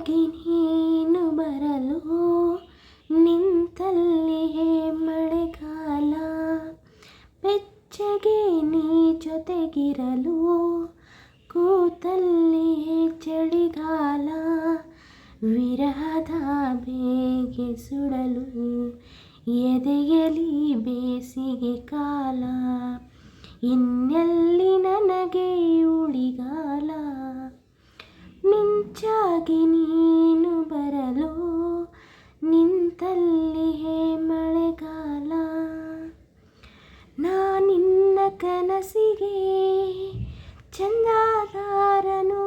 ಮಿಂಚಾಗಿ ನೀನು ಬರಲು ನಿಂತಲ್ಲಿಯೇ ಮಳೆಗಾಲ. ಬೆಚ್ಚಗೆ ನೀ ಜೊತೆಗಿರಲು ಕೂತಲ್ಲಿಯೇ ಚಳಿಗಾಲ. ವಿರಹದ ಬೇಗೆ ಸುಡಲು ಎದೆಯಲಿ ಬೇಸಿಗೆ ಕಾಲ. ಇನ್ನೆಲ್ಲಿ ಮಿಂಚಾಗಿ ನೀನು ಬರಲು ನಿಂತಲ್ಲಿಯೇ ಮಳೆಗಾಲ. ನಾನಿನ್ನ ಕನಸಿಗೆ ಚಂದಾದಾರನು.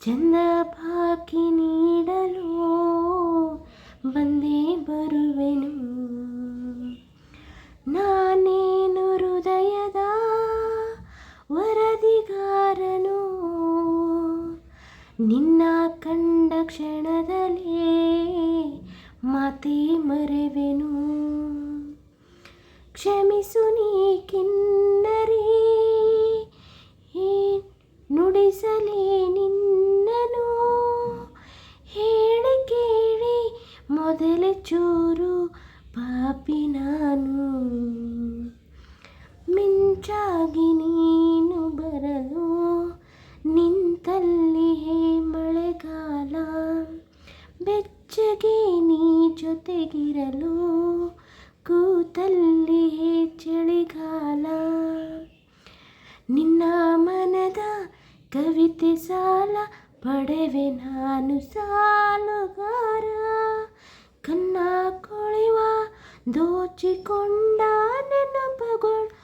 ಚಂದ ನಿನ್ನ ಕಂಡ ಕ್ಷಣದಲ್ಲಿ ಮಾತೇ ಮರೆವೆನು. ಕ್ಷಮಿಸು ನೀ ಕಿನ್ನರಿ ನುಡಿಸಲೇ ನಿನ್ನನು ಹೇಳಿ ಕೇಳಿ ಮೊದಲೇ ಚೂರು ಪಾಪಿ ನಾನು. ಮಿಂಚಾಗಿ ನೀನು ಬೆಚ್ಚಗೆ ನೀ ಜೊತೆಗಿರಲು, ಕೂತಲ್ಲಿ ಚಳಿಗಾಲ. ನಿನ್ನ ಮನದ ಕವಿತೆ ಸಾಲ, ಪಡೆವೆ ನಾನು ಸಾಲುಗಾರ. ಕನ್ನ ಕೊಳೆವ ದೋಚಿಕೊಂಡ ನೆನಪುಗಳು